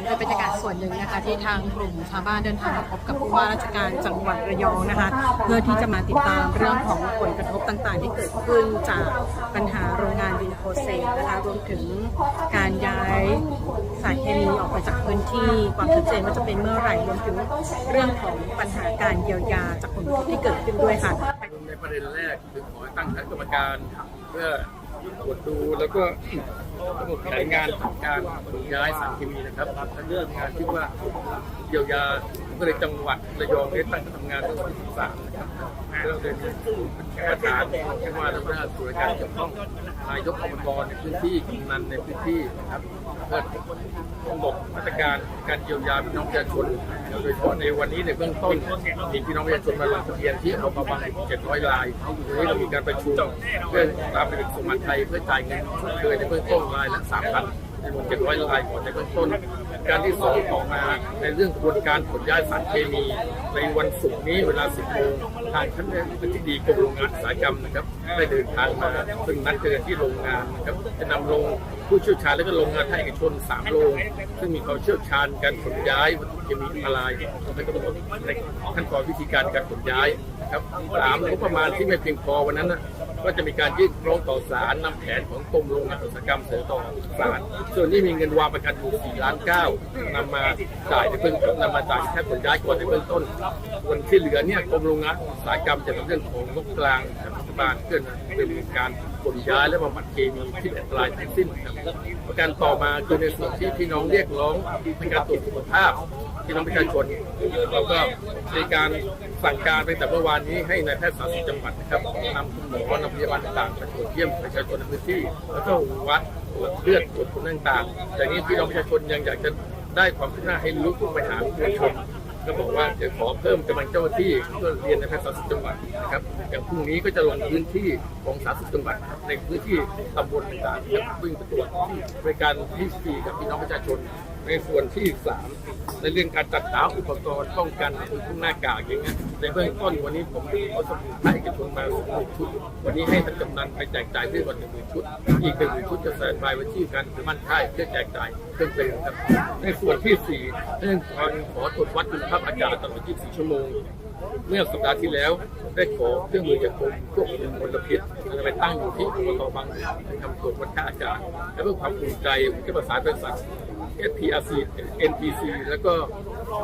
นี้เป็นบรรยากาศส่วนหนึ่งนะคะ ที่ทางกลุ่มชาวบ้านเดินทางมาพบกับผู้ว่าราชการจังหวัดระยองนะคะ เพื่อที่จะมาติดตามเรื่องของผลกระทบต่างๆ ที่เกิดขึ้นจากปัญหาโรงงานวินโคเซนนะคะรวมถึงการย้ายสารเคมีออกไปจากพื้นที่ความชัดเจนว่าจะเป็นเมื่อไหร่รวมถึงเรื่องของปัญหาการเยียวยาจากผลกระทบที่เกิดขึ้นด้วยค่ะในประเด็นแรกคือขอตั้งคณะกรรมการเพื่อ ตรวจดูแล้วก็กำหนดแผนงานการขนย้ายสารเคมีนะครับทั้งเรื่องงานที่ว่าเยียวยาก็เลยจังหวัดระยองได้ตั้งทำงานตั้งแต่วันที่13นะครับเรื่องเดินประธานที่ว่าและหน้าส่วนราชการเกี่ยวข้องนายกอบตในพื้นที่กำนันในพื้นที่นะครับเพื่อ ตรการการเยียวยาพี่น้องประชาชนโดยเฉพาะในวันนี้ในเบื้องต้นมีพี่น้องประชาชนมาลงทะเบียนที่เอาประมาณ700รายวันนี้เรามีการประชุมเพื่อตามไปถึงสมรรถไทยเพื่อจ่ายเงินชดเชยในเบื้องต้นรายละ3,000 จำนวน700รายก่อนในเบื้องต้น การที่สองต่อมาในเรื่องกระบวนการขนย้ายสารเคมี ในวันศุกร์นี้เวลา 10โมงทางท่านอธิบดีกรมโรงงานอุตสาหกรรมนะครับได้เดินทางมาซึ่งนัดเจอที่โรงงานนะครับจะนำลงผู้เชี่ยวชาญและก็โรงงานภาคเอกชน3โรงซึ่งมีความเชี่ยวชาญการขนย้ายวัตถุเคมีอันตรายและกำหนดในขั้นตอนวิธีการการขนย้ายครับสามงบประมาณที่ไม่เพียงพอวันนั้นนะ ก็จะมีการยื่นร้องต่อศาลนำแผนของกรมโรงงานอุตสาหกรรมเสนอต่อศาลส่วนนี้มีเงินวางประกันอยู่4ล้าน9นำมาจ่ายในเบื้องต้นนำมาจ่ายแค่ขนย้ายก่อนในเบื้องต้น ส่วนที่เหลือเนี่ยกรมโรงงานอุตสาหกรรมจะทำเรื่องของงบกลางจากรัฐบาลเพื่อดำเนินการขนย้ายและบำบัดเคมีที่อันตรายทั้งสิ้นครับประการต่อมาคือในส่วนที่พี่น้องเรียกร้องในการตรวจสุขภาพพี่น้องประชาชนเราก็ มีการสั่งการไปแต่เมื่อวานนี้ให้นายแพทย์สาธารณสุขจังหวัดนะครับนำคุณหมอนำพยาบาลต่างๆไปตรวจเยี่ยมประชาชนในพื้นที่ แล้วก็วัดตรวจเลือดตรวจผลต่างๆอย่นี้พี่น้องประชาชนยังอยากจะได้ความคืบหน้าให้รู้ไปหาประชาชนก็บอกว่าจะขอเพิ่มกำลังเจ้าหน้าที่เพื่อเรียนในแพทย์สาธารณสุขจังหวัดนะครับอย่างพรุ่งนี้ก็จะลงพื้นที่ของสาธารณสุขจังหวัดในพื้นที่ตำบลต่างๆนะครับวิ่งไปตรวจบริการที่ฟรีกับพี่น้องประชาชน ในส่วนที่สามในเรื่องการจัดหาอุปกรณ์ป้องกันคือพวกหน้ากากอย่างเงี้ยในเบื้องต้นวันนี้ผมเอาสมุนไพรเอกชนมาสองหมื่ชุด วันนี้ให้ท่านกำนันไปแจกจ่ายด้วยวันหนึ่งหมื่นชุด อีกหนึ่งหมื่นชุดจะแสนบายไว้ที่การถือมั่นค่ายเพื่อแจกจ่ายเพิ่มเติมครับ ในส่วนที่สี่เรื่องการขอตรวจวัดคุณภาพอากาศตลอด 24 ชั่วโมงเมื่อสัปดาห์ที่แล้วได้ขอเครื่องมือจากกรมควบคุมมลพิษไปตั้งอยู่ที่อบตบางหลวงทำตรวจวัดค่าอากาศและเพื่อความภูมิใจผมจะประสานบริษัท SPRC NPC แล้วก็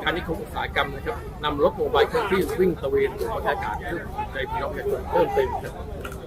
การนิคมอุตสาหกรรมนะครับนำรถโมบายเครื่องที่วิ่งตะเวนบนอากาศเพื่อใจพี่น้องประชาชนเพิ่มเติมครับ